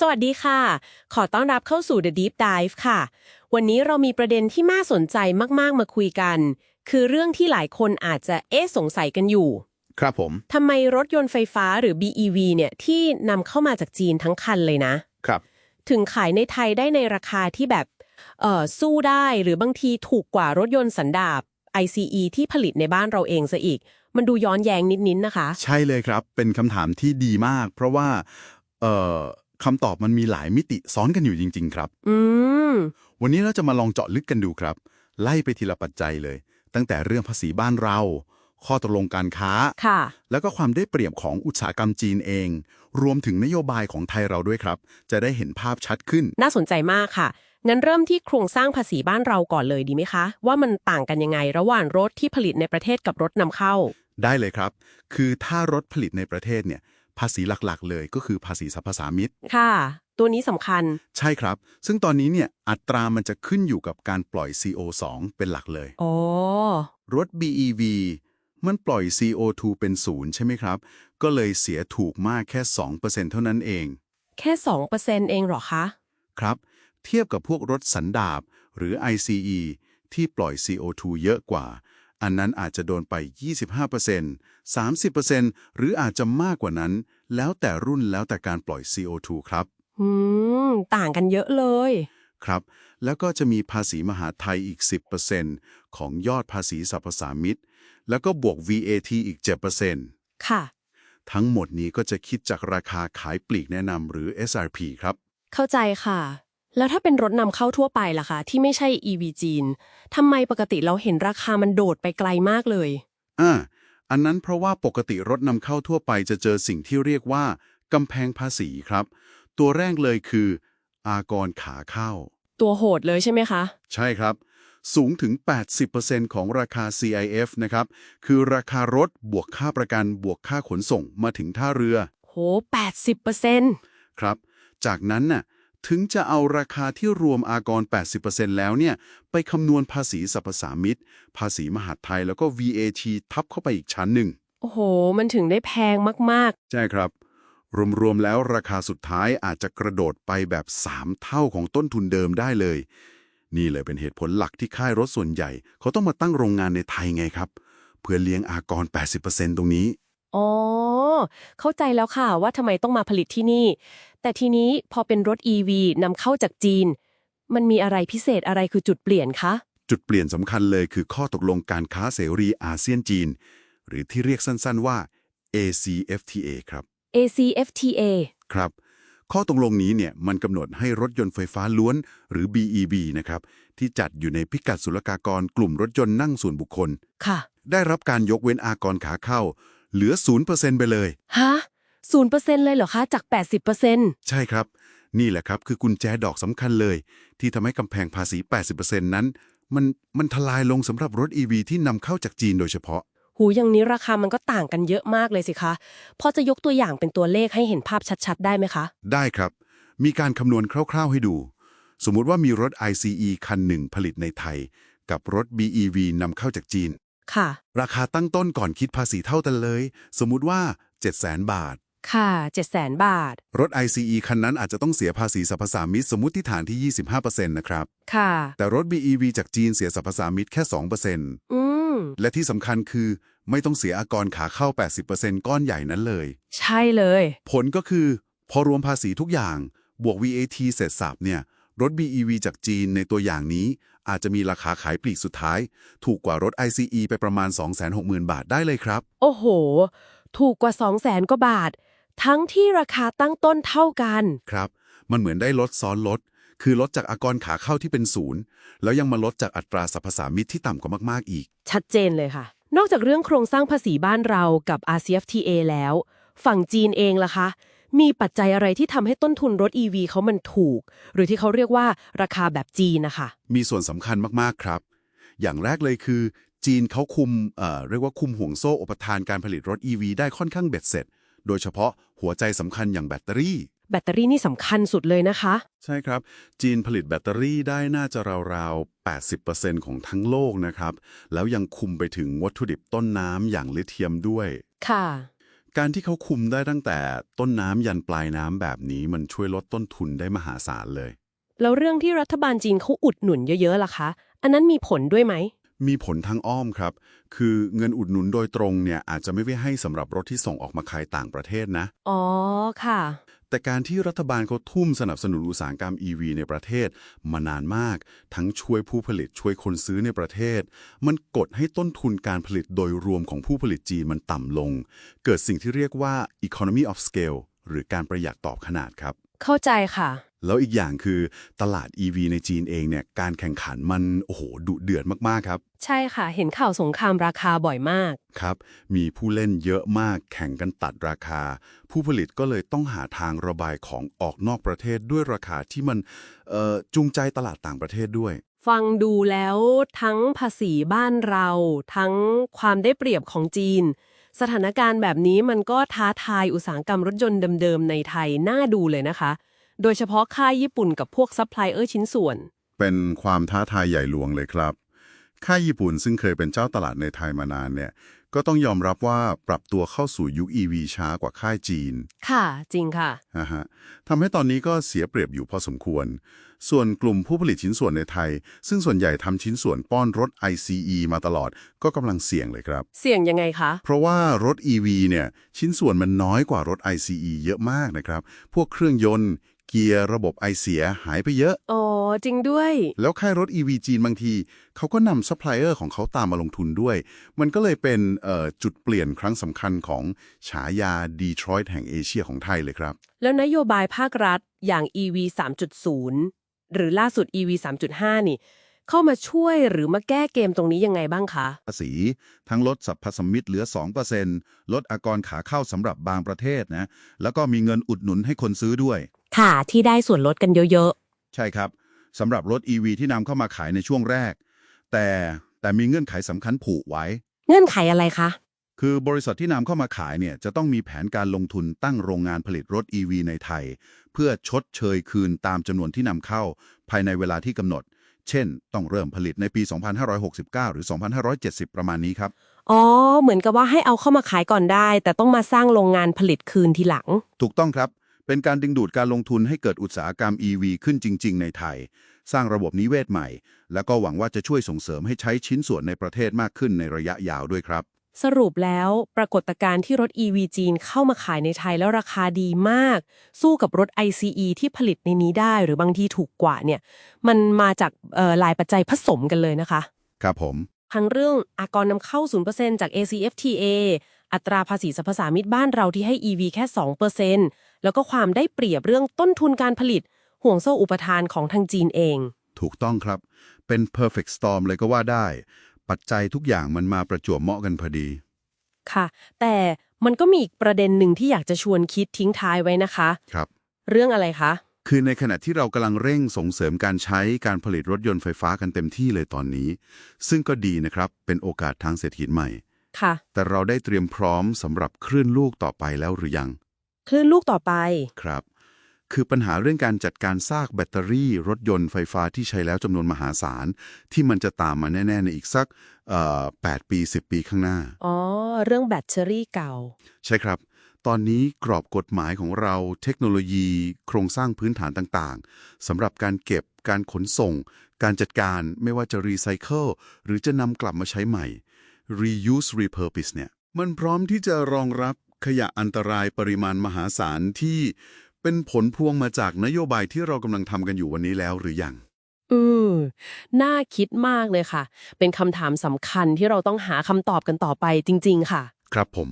สวัสดีค่ะ ขอต้อนรับเข้าสู่ The Deep Dive ค่ะ วันนี้เรามีประเด็นที่น่าสนใจมาก ๆ มาคุยกัน คือเรื่องที่หลายคนอาจจะเอ๊ะสงสัยกันอยู่ ครับผม ทำไมรถยนต์ไฟฟ้าหรือ BEV เนี่ย ที่นำเข้ามาจากจีนทั้งคันเลยนะ ครับ ถึงขายในไทยได้ในราคาที่แบบ เอ่อ สู้ได้หรือบางทีถูกกว่ารถยนต์สันดาป ICE ที่ผลิตในบ้านเราเองซะอีก มันดูย้อนแย้งนิดๆนะคะ ใช่เลยครับ เป็นคำถามที่ดีมาก เพราะว่า เอ่อ คำตอบมันมีหลายมิติซ้อนกันอยู่จริง ๆ ครับ อืม วันนี้เราจะมาลองเจาะลึกกันดูครับ ไล่ไปทีละปัจจัยเลย ตั้งแต่เรื่องภาษีบ้านเรา ข้อตกลงการค้า ค่ะ แล้วก็ความได้เปรียบของอุตสาหกรรมจีนเอง รวมถึงนโยบายของไทยเราด้วยครับ จะได้เห็นภาพชัดขึ้น น่าสนใจมากค่ะ งั้นเริ่มที่โครงสร้างภาษีบ้านเราก่อนเลยดีไหมคะ ว่ามันต่างกันยังไงระหว่างรถที่ผลิตในประเทศกับรถนำเข้า ได้เลยครับ คือถ้ารถผลิตในประเทศเนี่ย ภาษีหลักๆ เลยก็คือภาษีสรรพสามิตค่ะ ตัวนี้สำคัญ ใช่ครับ ซึ่งตอนนี้เนี่ยอัตรามันจะขึ้นอยู่กับการปล่อย CO2 เป็นหลักเลยอ๋อรถ BEV มันปล่อย CO2 เป็นศูนย์ใช่ไหมครับ ก็เลยเสียถูกมากแค่ 2%เท่านั้นเอง แค่ 2%เองเหรอคะ ครับ เทียบกับพวกรถสันดาปหรือ ICE ที่ปล่อย CO2 เยอะกว่า อันนั้นอาจจะโดนไป 25% 30%หรืออาจจะมากกว่านั้น แล้วแต่รุ่นแล้วแต่การปล่อย CO2 ครับ อืม ต่างกันเยอะเลย ครับ แล้วก็จะมีภาษีมหาไทยอีก 10%ของยอดภาษีสรรพสามิตแล้วก็บวก VAT อีก 7%ค่ะ ทั้งหมดนี้ก็จะคิดจากราคาขายปลีกแนะนำหรือ SRP ครับ เข้าใจค่ะ แล้วถ้าเป็นรถนำเข้าทั่วไปล่ะคะที่ไม่ใช่ EV จีนทำไมปกติเราเห็นราคามันโดดไปไกลมากเลย อ่า อันนั้นเพราะว่าปกติรถนำเข้าทั่วไปจะเจอสิ่งที่เรียกว่ากำแพงภาษีครับ ตัวแรกเลยคือ อากรขาเข้า ตัวโหดเลยใช่ไหมคะ ใช่ครับ สูงถึง 80%ของราคา CIF นะครับ คือราคารถบวกค่าประกันบวกค่าขนส่งมาถึงท่าเรือ โห 80%ครับ จากนั้นน่ะ ถึงจะเอาราคาที่รวมอากร 80%แล้วเนี่ย ไปคำนวณภาษีสรรพสามิตภาษีมหาดไทยแล้วก็ VAT ทับเข้าไปอีกชั้นหนึ่ง โอ้โห มันถึงได้แพงมากใช่ครับ รวม ๆ แล้วราคาสุดท้ายอาจจะกระโดดไปแบบ 3 เท่าของต้นทุนเดิมได้เลย นี่เลยเป็นเหตุผลหลักที่ค่ายรถส่วนใหญ่ เขาต้องมาตั้งโรงงานในไทยไงครับ เพื่อเลี้ยงอากร 80%ตรงนี้ๆอ๋อ เข้าใจแล้วค่ะว่าทำไมต้องมาผลิตที่นี่ แต่ทีนี้พอเป็นรถ EV นำเข้าจากจีน มันมีอะไรพิเศษอะไรคือจุดเปลี่ยนคะ จุดเปลี่ยนสำคัญเลยคือข้อตกลงการค้าเสรีอาเซียนจีน หรือที่เรียกสั้นๆว่า ACFTA ครับ ACFTA ครับ ข้อตกลงนี้เนี่ยมันกำหนดให้รถยนต์ไฟฟ้าล้วนหรือ BEV นะครับ ที่จัดอยู่ในพิกัดศุลกากรกลุ่มรถยนต์นั่งส่วนบุคคล ค่ะ ได้รับการยกเว้นอากรขาเข้า เหลือ 0%ไปเลย ฮะ ศูนย์เปอร์เซ็นต์เลยเหรอคะ จาก 80%ใช่ครับ นี่แหละครับคือกุญแจดอกสำคัญเลย ที่ทำให้กำแพงภาษี 80%นั้น มันมันทลายลงสำหรับรถ EV ที่นำเข้าจากจีนโดยเฉพาะ หูอย่างนี้ราคามันก็ต่างกันเยอะมากเลยสิคะ พอจะยกตัวอย่างเป็นตัวเลขให้เห็นภาพชัดๆ ได้ไหมคะ ได้ครับ มีการคำนวณคร่าวๆให้ดู สมมุติว่ามีรถ ICE คันหนึ่งผลิตในไทย กับรถ BEV นำเข้าจากจีน ค่ะ ราคาตั้งต้นก่อนคิดภาษีเท่ากันเลย สมมุติว่า 700,000 บาท ค่ะ7 0 0 0 0 บาท รถ ICE คันนั้นอาจจะต้องเสียภาษีสรรพสามิตสมมุติฐานที่ 25%นะครับ ค่ะ แต่รถ BEV จากจีนเสียสรรพสามิตแค่ 2%อืม และที่สำคัญคือไม่ต้องเสียอากรขาเข้า 80%ก้อนใหญ่นั้นเลย ใช่เลย ผลก็คือ พอรวมภาษีทุกอย่างบวก VAT เสร็จสับเนี่ย รถ BEV จากจีนในตัวอย่างนี้ อาจจะมีราคาขายปลีกสุดท้าย ถูกกว่ารถ ICE ไปประมาณ 260,000 บาทได้เลยครับ โอ้โห ถูกกว่า 2 0 0แสนกว่าบาท ทั้งที่ราคาตั้งต้นเท่ากัน ครับ มันเหมือนได้ลดซ้อนลด คือลดจากอากรขาเข้าที่เป็นศูนย์ แล้วยังมาลดจากอัตราสรรพสามิตที่ต่ำกว่ามาก ๆ อีก ชัดเจนเลยค่ะ นอกจากเรื่องโครงสร้างภาษีบ้านเรากับ RCFTA แล้ว ฝั่งจีนเองล่ะคะ มีปัจจัยอะไรที่ทำให้ต้นทุนรถ EV เขามันถูก หรือที่เขาเรียกว่าราคาแบบจีนนะคะ มีส่วนสำคัญมาก ๆ ครับ อย่างแรกเลยคือ จีนเขาคุมเอ่อเรียกว่าคุมห่วงโซ่อุปทานการผลิตรถ EV ได้ค่อนข้างเบ็ดเสร็จ โดยเฉพาะหัวใจสำคัญอย่างแบตเตอรี่ แบตเตอรี่นี่สำคัญสุดเลยนะคะ ใช่ครับ จีนผลิตแบตเตอรี่ได้น่าจะราวๆ 80%ของทั้งโลกนะครับ แล้วยังคุมไปถึงวัตถุดิบต้นน้ำอย่างลิเธียมด้วย ค่ะ การที่เขาคุมได้ตั้งแต่ต้นน้ำยันปลายน้ำแบบนี้มันช่วยลดต้นทุนได้มหาศาลเลย แล้วเรื่องที่รัฐบาลจีนเขาอุดหนุนเยอะๆล่ะคะ อันนั้นมีผลด้วยไหม มีผลทางอ้อมครับ คือเงินอุดหนุนโดยตรงเนี่ยอาจจะไม่ไว้ให้สำหรับรถที่ส่งออกมาขายต่างประเทศนะ อ๋อ ค่ะ แต่การที่รัฐบาลเขาทุ่มสนับสนุนอุตสาหกรรม EV ในประเทศ มานานมาก ทั้งช่วยผู้ผลิตช่วยคนซื้อในประเทศ มันกดให้ต้นทุนการผลิตโดยรวมของผู้ผลิตจีนมันต่ำลง เกิดสิ่งที่เรียกว่า economy of scale หรือการประหยัดตอบขนาดครับ เข้าใจค่ะ แล้วอีกอย่างคือตลาด EV ในจีนเองเนี่ยการแข่งขันมันโอ้โหดุเดือดมากๆครับ ใช่ค่ะ เห็นข่าวสงครามราคาบ่อยมาก ครับ มีผู้เล่นเยอะมากแข่งกันตัดราคา ผู้ผลิตก็เลยต้องหาทางระบายของออกนอกประเทศด้วยราคาที่มันเอ่อจูงใจตลาดต่างประเทศด้วย ฟังดูแล้วทั้งภาษีบ้านเรา ทั้งความได้เปรียบของจีน สถานการณ์แบบนี้มันก็ท้าทายอุตสาหกรรมรถยนต์เดิมๆในไทยน่าดูเลยนะคะ โดยเฉพาะค่ายญี่ปุ่นกับพวกซัพพลายเออร์ชิ้นส่วน เป็นความท้าทายใหญ่หลวงเลยครับ ค่ายญี่ปุ่นซึ่งเคยเป็นเจ้าตลาดในไทยมานานเนี่ย ก็ต้องยอมรับว่าปรับตัวเข้าสู่ยุค EV ช้ากว่าค่ายจีน ค่ะ จริงค่ะนะฮะทำให้ตอนนี้ก็เสียเปรียบอยู่พอสมควร ส่วนกลุ่มผู้ผลิตชิ้นส่วนในไทย ซึ่งส่วนใหญ่ทำชิ้นส่วนป้อนรถ ICE มาตลอด ก็กำลังเสี่ยงเลยครับ เสี่ยงยังไงคะ เพราะว่ารถ EV เนี่ยชิ้นส่วนมันน้อยกว่ารถ ICE เยอะมากนะครับ พวกเครื่องยนต์เกียร์ระบบไอเสียหายไปเยอะ อ๋อ จริงด้วย แล้วค่ายรถ EV จีนบางที เขาก็นำซัพพลายเออร์ของเขาตามมาลงทุนด้วย มันก็เลยเป็นเอ่อจุดเปลี่ยนครั้งสำคัญของฉายาดีทรอยต์แห่งเอเชียของไทยเลยครับ แล้วนโยบายภาครัฐอย่าง EV 3.0 หรือล่าสุด EV 3.5 นี่ เข้ามาช่วยหรือมาแก้เกมตรงนี้ยังไงบ้างคะ ภาษีทั้งลดสัพพสมมิตเหลือ 2%ลดอากรขาเข้าสำหรับบางประเทศนะ แล้วก็มีเงินอุดหนุนให้คนซื้อด้วย ค่ะ ที่ได้ส่วนลดกันเยอะใช่ครับสำหรับรถ EV ที่นำเข้ามาขายในช่วงแรก แต่แต่มีเงื่อนไขสำคัญผูกไว้ ๆ เงื่อนไขอะไรคะ คือบริษัทที่นำเข้ามาขายเนี่ยจะต้องมีแผนการลงทุนตั้งโรงงานผลิตรถ EV ในไทย เพื่อชดเชยคืนตามจำนวนที่นำเข้า ภายในเวลาที่กำหนด เช่น ต้องเริ่มผลิตในปี 2569 หรือ 2570 ประมาณนี้ครับ อ๋อ เหมือนกับว่าให้เอาเข้ามาขายก่อนได้ แต่ต้องมาสร้างโรงงานผลิตคืนทีหลัง ถูกต้องครับ เป็นการดึงดูดการลงทุนให้เกิดอุตสาหกรรม EV ขึ้นจริง ๆ ในไทย สร้างระบบนิเวศใหม่ แล้วก็หวังว่าจะช่วยส่งเสริมให้ใช้ชิ้นส่วนในประเทศมากขึ้นในระยะยาวด้วยครับ สรุปแล้วปรากฏการณ์ที่รถ EV จีนเข้ามาขายในไทยแล้วราคาดีมาก สู้กับรถ ICE ที่ผลิตในนี้ได้หรือบางทีถูกกว่าเนี่ย มันมาจากเอ่อหลายปัจจัยผสมกันเลยนะคะ ครับผมทั้งเรื่องอากรนำเข้า 0%จาก ACFTA อัตราภาษีสรรพสามิตบ้านเราที่ให้ EV แค่ 2%แล้วก็ความได้เปรียบเรื่องต้นทุนการผลิต ห่วงโซ่อุปทานของทางจีนเอง ถูกต้องครับ เป็น perfect storm เลยก็ว่าได้ ปัจจัยทุกอย่างมันมาประจวบเหมาะกันพอดี ค่ะ แต่มันก็มีอีกประเด็นหนึ่งที่อยากจะชวนคิดทิ้งท้ายไว้นะคะ ครับ เรื่องอะไรคะ คือในขณะที่เรากำลังเร่งส่งเสริมการใช้การผลิตรถยนต์ไฟฟ้ากันเต็มที่เลยตอนนี้ ซึ่งก็ดีนะครับ เป็นโอกาสทางเศรษฐกิจใหม่ ค่ะ แต่เราได้เตรียมพร้อมสำหรับคลื่นลูกต่อไปแล้วหรือยัง คลื่นลูกต่อไป ครับ คือปัญหาเรื่องการจัดการซากแบตเตอรี่ รถยนต์ไฟฟ้าที่ใช้แล้วจำนวนมหาศาล ที่มันจะตามมาแน่ ๆ ในอีกสักเอ่อ8ปี 10 ปีข้างหน้า อ๋อ เรื่องแบตเตอรี่เก่า ใช่ครับ ตอนนี้กรอบกฎหมายของเราเทคโนโลยี โครงสร้างพื้นฐานต่างๆสำหรับการเก็บการขนส่ง การจัดการไม่ว่าจะรีไซเคิลหรือจะนำกลับมาใช้ใหม่ reuse repurpose เนี่ยมันพร้อมที่จะรองรับขยะอันตรายปริมาณมหาศาลที่ เป็นผลพวงมาจากนโยบายที่เรากำลังทำกันอยู่วันนี้แล้วหรือยัง อืมน่าคิดมากเลยค่ะ เป็นคำถามสำคัญที่เราต้องหาคำตอบกันต่อไปจริง ๆ ค่ะ ครับผม